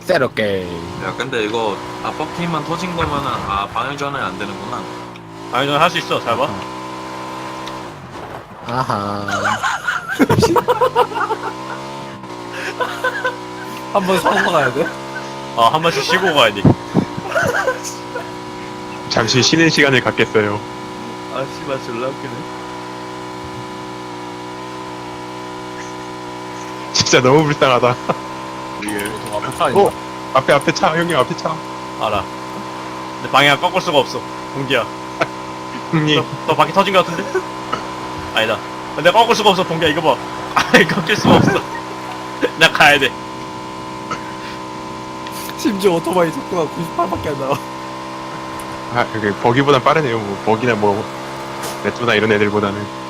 새롭게. 야 근데 이거 앞바퀴만 터진 거면은 아 방향 전환이 안 되는구나. 아니 넌 할 수 있어 잘 봐. 아하. 한번 서고 가야 돼? 어한 번씩 쉬고 가야 돼. 잠시 쉬는 시간을 갖겠어요. 아 씨발 졸라 웃기네. 진짜 너무 불쌍하다. 앞에 차 있나? 어? 앞에 앞에 차 형님 앞에 차. 알아. 근데 방향 꺾을 수가 없어. 봉기야. 형님 너, 너 바퀴 터진 것 같은데? 아니다. 근데 꺾을 수가 없어 봉기야 이거 봐. 아이 꺾일 수가 없어. 나 가야 돼. 심지어 오토바이 속도가 98밖에 안 나와. 아 여기 버기보단 빠르네요. 뭐 버기나 뭐 레토나 이런 애들보다는.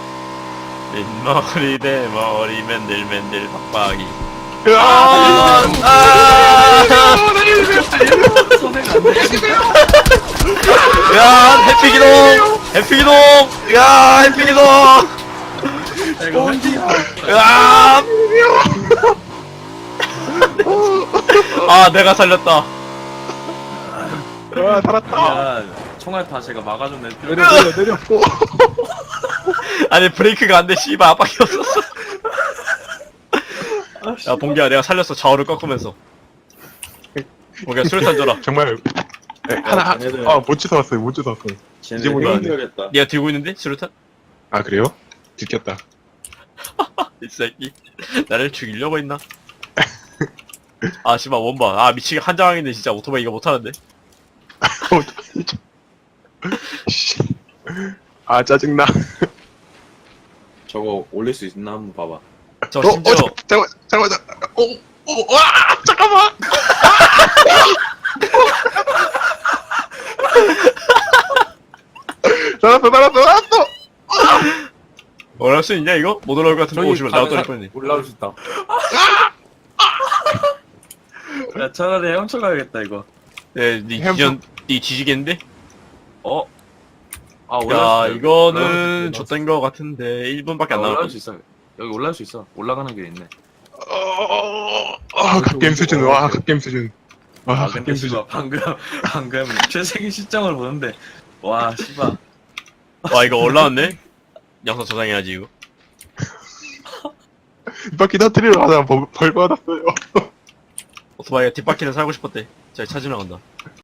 대 머리 맨들 맨들 박박이. 으아! 야 해피 기동 해피 기동 야 해피 기동 야 아, 내가 살렸다. 와 살았다. 야 총알 다 제가 막아줬네. 내려 내려 내려. 아니, 브레이크가 안 돼, 씨발, 압박이 없었어. 야, 봉기야, 내가 살렸어, 좌우를 꺾으면서. 봉기야, 수류탄 줘라. 정말 네, 하나 쟤네들- 아못 주워왔어요. 못. 쟤네 이제 보니까 안 돼. 힘들겠다. 네가 들고 있는데, 수류탄? 아 그래요? 들켰다. 이 새끼. 나를 죽이려고 했나? 아, 씨발, 원반. 아, 미치게 한장하겠네, 진짜. 오토바이 이거 못하는데. 씨. 아 짜증나. 저거 올릴 수 있나 한번 봐봐. 저 어, 심지어, 어, 잠깐, 잠깐, 잠깐. 어, 어, 와, 잠깐만. 살았어, 살았어, 살았어. 올라올 수 있냐, 이거? 못 올라올 것 같은데, 저기 오시면 나도 가면 뻔했네. 올라올 수 있다. 야 차라리 헤엄쳐 가야겠다 이거. 네, 니 햄버- 지전, 니 지지겠는데? 어? 아 야, 올라갈 수 있어. 이거는 줬던 것 같은데, 1분밖에 있어. 안 아, 남았거든. 수 있어. 여기 올라갈 수 있어. 올라가는 길 있네. 어, 아, 갓겜 수준, 와, 갓겜 수준. 와, 아 근데 갓겜 수준. 씨발 방금 방금 최세기 시점을 보는데 와 씨발 와, 이거 올라왔네? 영상 저장해야지, 이거. 이 바퀴 터트리러 가다가 벌, 벌 받았어요. 오토바이가 뒷바퀴를 살고 싶었대. 자, 찾으러 간다.